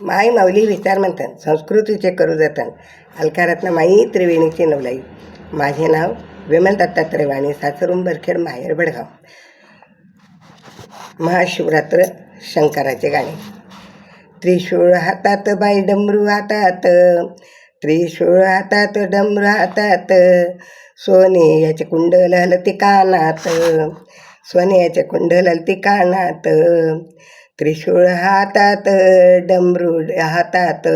माई माऊली विचार म्हणतात संस्कृतीचे करू जतन अलकारातनं माई त्रिवेणीची नवलाई. माझे नाव विमल दत्तात्रय वाणी सासरुम बरखेड माहेर बडगाव. महाशिवरात्र शंकराचे गाणे. त्रिशूळ हातात बाई डमरू हातात त्रिशूळ हातात डमरू हातात सोने याचे कुंडल हलती कानात सोन्याचे कुंडल हलती कानात त्रिशूळ हातात डमरू हातात.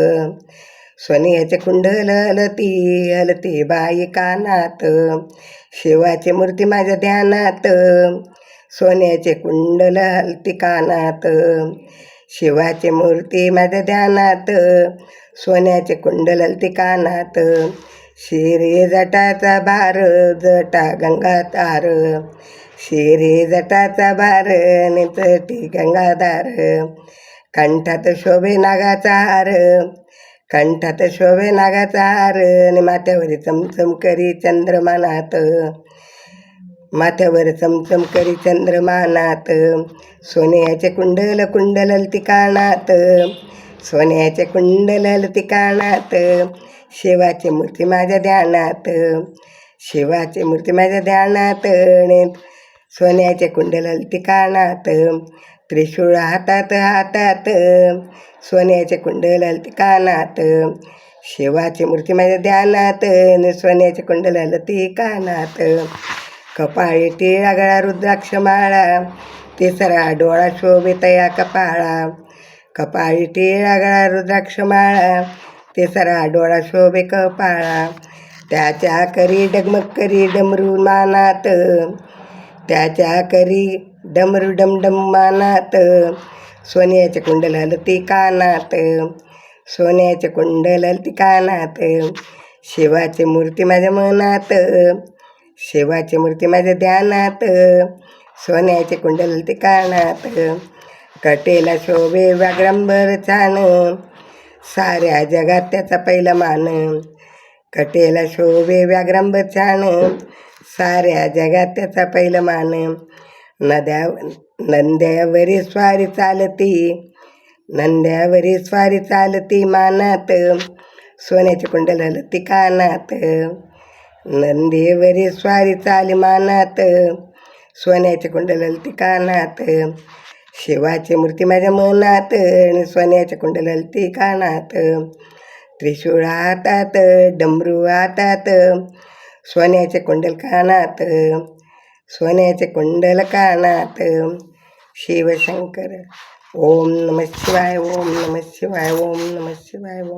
सोन्याचे कुंडल हलती हलती बाई कानात. शिवाची मूर्ती माझ्या ध्यानात. सोन्याचे कुंडल हलती कानात. शिवाची मूर्ती माझ्या ध्यानात. सोन्याचे कुंडल हलती कानात. शिरे जटाचा भार जटा गंगा तार. शिरे जटाचा भार निचटी गंगाधार कंठात शोभे नागाचा हार कंठात शोभे नागाचा हार. आणि माथ्यावर चमचम करी चंद्रमानात. माथ्यावर चमचम करी चंद्रमानात. सोन्याचे कुंडल कुंडल कानात सोन्याचे कुंडल कानात शिवाची मूर्ती माझ्या ध्यानात. शिवाची मूर्ती माझ्या ध्यानात. आणि सोन्याचे कुंडल कानात त्रिशूळ हातात हातात. सोन्याचे कुंडल कानात शिवाची मूर्ती माझ्या ध्यानात. आणि सोन्याचे कुंडल हलती कानात कपाळी टिळा गळा रुद्राक्ष माळा तिसरा डोळा शोभित या कपाळा. कपाळी टिळा गळा रुद्राक्ष माळा तिसरा डोळा शोभे कपाळा. त्याच्या करी डगमग करी डमरू मानात. त्याच्या करी डमरू डमडम मानात. सोन्याचे कुंडल हलती कानात. सोन्याचे कुंडल हलती कानात. शिवाची मूर्ती माझ्या मनात. शिवाची मूर्ती माझ्या ध्यानात. सोन्याचे कुंडल हलती कानात. कटेला शोभे व्याग्रंबर छान. साऱ्या जगात त्याचा पहिला मान. कटेला शोभे व्याग्रम छान. साऱ्या जगात त्याचा पहिला मान. नद्या नंद्यावरी स्वारी चालती. नंद्यावरी स्वारी चालती मानात. सोन्याचे कुंडल हलती कानात. नंदीवरी स्वारी चाली मानात. सोन्याचे कुंडल हलती कानात. शिवाची मूर्ती माझ्या मनात आणि सोन्याचे कुंडल ती कानात. त्रिशूळ हातात डमरू हातात सोन्याचे कुंडल कानात. सोन्याचे कुंडल कानात. शिवशंकर ओम नम शिवाय ओम नम शिवाय ओम नम शिवाय ओम